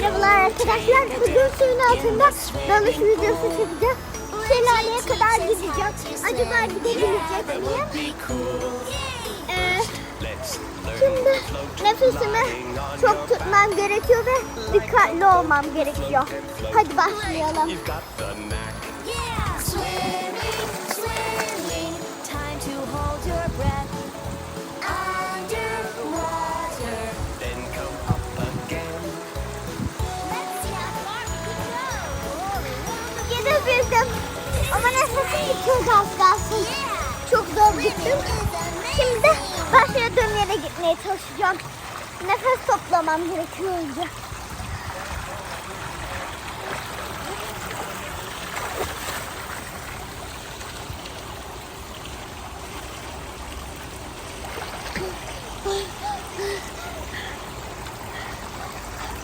Merhabalar arkadaşlar. Bugün suyun altında dalış videosu çekeceğim. Şelaleye kadar gideceğim. Acaba gidebilecek miyim? Ee, şimdi nefesimi çok tutmam gerekiyor ve dikkatli olmam gerekiyor. Hadi başlayalım. Yeah! Çok az kalsın. Çok zor gittim. Şimdi de başladığım yere gitmeye çalışacağım. Nefes toplamam gerekiyor önce. Ay.